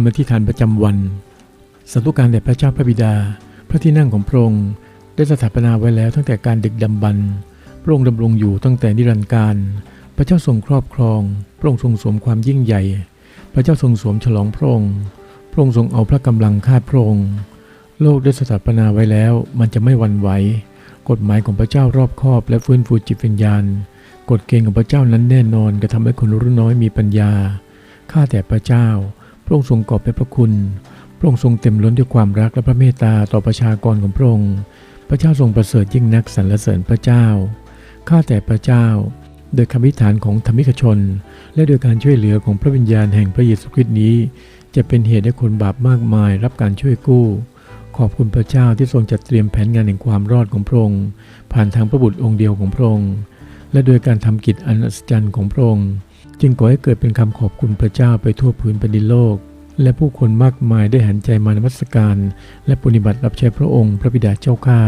ำอธิษฐานประจำวันสาธุการแด่พระเจ้าพระบิดา พระที่นั่งของพระองค์ได้สถาปนาไว้แล้วตั้งแต่การดึกดำบรรพ์พระองค์ดำรงอยู่ตั้งแต่นิรันดร์การ พระเจ้าทรงครอบครอง พระองค์ทรงสวมความยิ่งใหญ่ พระเจ้าทรงสวมฉลองพระองค์ พระองค์ทรงเอาพระกำลังคาดพระองค์ โลกได้สถาปนาไว้แล้ว มันจะไม่หวั่นไหว กฎหมายของพระเจ้ารอบคอบและฟื้นฟูจิตวิญญาณ กฎเกณฑ์ของพระเจ้านั้นแน่นอนกระทำให้คนรุ่นน้อยมีปัญญา ข้าแต่พระเจ้า พระองค์ทรงกอบด้วยพระคุณ พระองค์ทรงเต็มล้นด้วยความรักและพระเมตตาต่อประชากรของพระองค์ พระเจ้าทรงประเสริฐยิ่งนักสรรเสริญพระเจ้า ข้าแต่พระเจ้า โดยคำวิธานของธรรมิกชน และโดยการช่วยเหลือของพระวิญญาณแห่งพระเยซูคริสต์นี้ จะเป็นเหตุให้คนบาปมากมายรับการช่วยกู้ ขอบคุณพระเจ้าที่ทรงจัดเตรียมแผนงานแห่งความรอดของพระองค์ผ่านทางพระบุตรองค์เดียวของพระองค์และโดยการทำกิจอันอัศจรรย์ของพระองค์ จึงก่อให้เกิดเป็นคำขอบคุณพระเจ้าไปทั่วพื้นแผ่นดินโลก และผู้คนมากมายได้หันใจมานมัสการ และปฏิบัติรับใช้พระองค์พระบิดาเจ้าข้า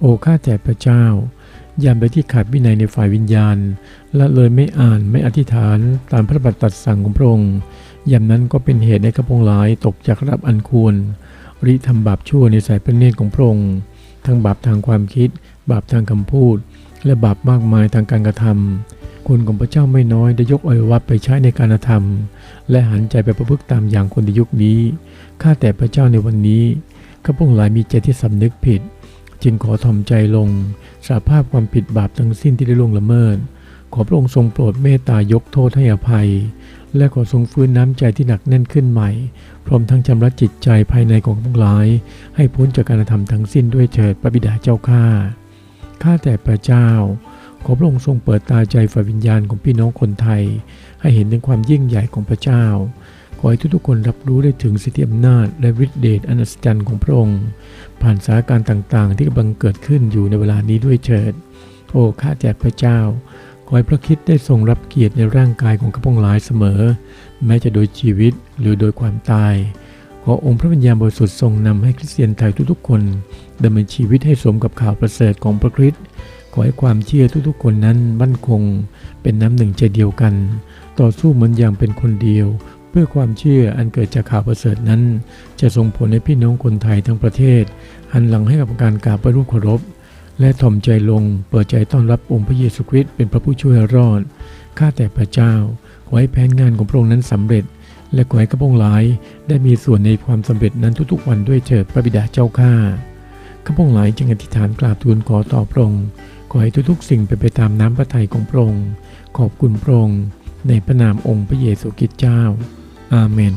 โอ้ข้าแต่พระเจ้ายามไปที่ขาดวินัยในฝ่ายวิญญาณ และเลยไม่อ่านไม่อธิษฐานตามพระบัตรตรัดสั่งของพระองค์ยามนั้นก็เป็นเหตุให้ข้าพงหลายตกจากระดับอันควร ริทำบาปชั่วในสายพระเนตรของพระองค์ทั้งบาปทางความคิด บาปทางคำพูด และบาปมากมายทางการกระทำ คุณของพระเจ้าไม่น้อยได้ยกอวัยวะไปใช้ในการกระทำและหันใจไปประพฤติตามอย่างคนในยุคนี้ ข้าแต่พระเจ้าในวันนี้ข้าพงหลายมีใจที่สำนึกผิด จึงขอถ่อมใจลง สาภาพความผิดบาปทั้งสิ้นที่ได้ล่วงละเมิด ขอพระองค์ทรงโปรดเมตตายกโทษให้อภัย และขอทรงฟื้นน้ำใจที่หนักแน่นขึ้นใหม่ พร้อมทั้งชำระจิตใจภายในของพวกหลาย ให้พ้นจากการกระทำทั้งสิ้นด้วยเถิดพระบิดาเจ้าข้าข้าแต่พระเจ้า ขอพระองค์ทรงเปิดตาใจฝ่ายวิญญาณของพี่น้องคนไทย ให้เห็นถึงความยิ่งใหญ่ของพระเจ้า ขอให้ทุกๆคนรับรู้ได้ถึงสิทธิอำนาจ และฤทธิเดชอันอัศจรรย์ของพระองค์ ผ่านสถานการณ์ต่างๆ ที่กำลังเกิดขึ้นอยู่ในเวลานี้ด้วยเถิด โอ้ข้าแต่พระเจ้า ขอให้พระคิดได้ทรงรับเกียรติในร่างกายของข้าพงหลายเสมอ แม้จะโดยชีวิตหรือโดยความตายขอองค์พระวิญญาณบริสุทธิ์ทรงนำให้คริสเตียนไทยทุกๆคนดำเนินชีวิตให้สมกับข่าวประเสริฐของพระคริสต์ ขอให้ความเชื่อทุกๆคนนั้นมั่นคงเป็นน้ำหนึ่งใจเดียวกัน ต่อสู้เหมือนอย่างเป็นคนเดียว เพื่อความเชื่ออันเกิดจากข่าวประเสริฐนั้น จะส่งผลให้พี่น้องคนไทยทั้งประเทศ หันหลังให้กับการกราบพระรูปเคารพ และถ่อมใจลงเปิดใจต้อนรับองค์พระเยซูคริสต์เป็นพระผู้ช่วยรอดข้าแต่พระเจ้า ขอให้แผนงานของพระองค์นั้นสำเร็จ และขอให้ข้าพงหลาย ได้มีส่วนในความสำเร็จนั้นทุกๆวันด้วยเถิดพระบิดาเจ้าข้าข้าพงหลายจึงอธิษฐานกราบทูลขอต่อพระองค์ ขอให้ทุกๆ สิ่งเป็นไปตามน้ำพระทัยของพระองค์ ขอบคุณพระองค์ในพระนามองค์พระเยซูคริสต์เจ้า อาเมน